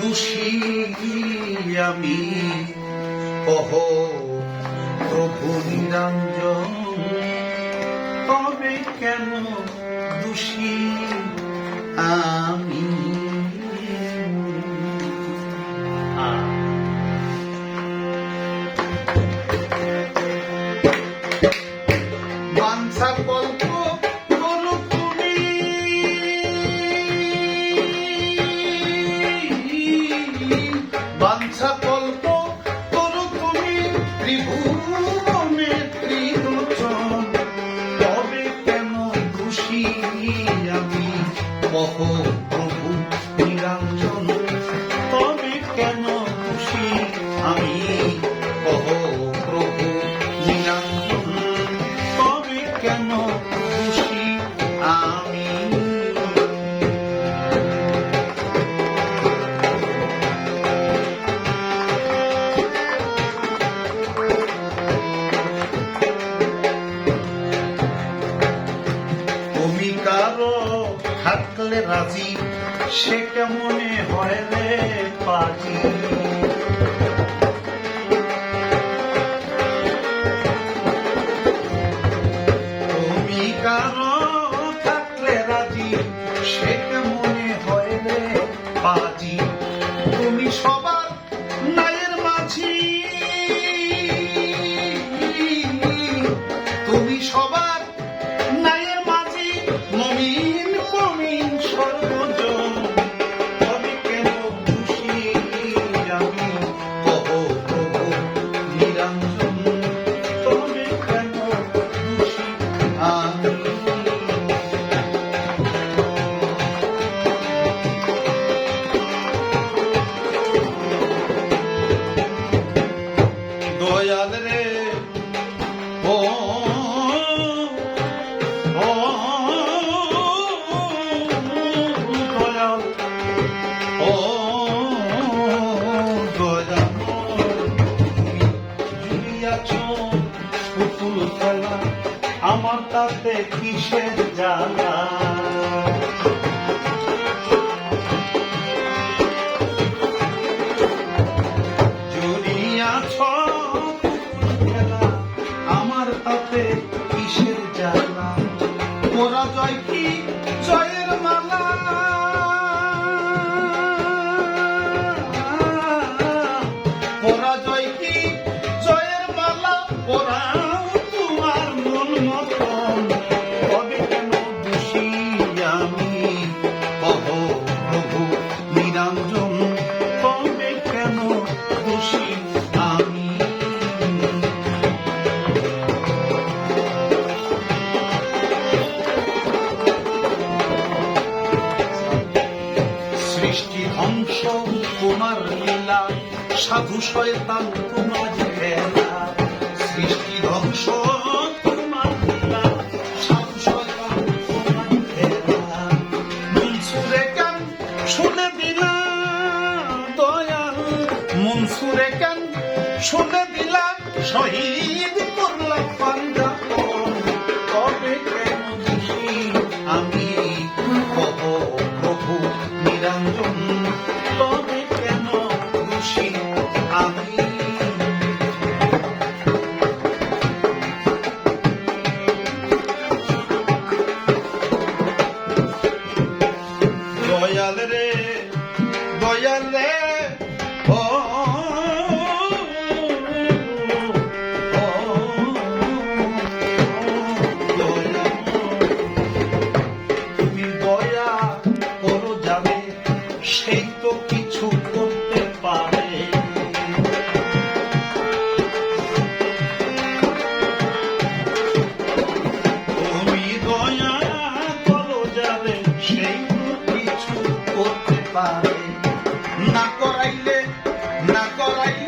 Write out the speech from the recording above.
দোষী আমি। কহ প্রভু নিরঞ্জন তবে কেন দোষী আমি? বাঞ্ছা কল্প করো তুমি ত্রিভুবনে ত্রিলোচন তবে কেন খুশি আমি? কহ প্রভু নিরাম পাজি সে কেমনে হয় রে পাজি? আছো পুতুল খেলা আমার তাতে কিসের জ্বালা? কিসের জ্বালা? মোরা জয় কি জয়ের মালা? সৃষ্টি ধ্বংস তোমার লীলা সাধু শয়তান তোমার খেলা সৃষ্টি ধ্বংস শহীদ করলাম না করাইলে না করাইলে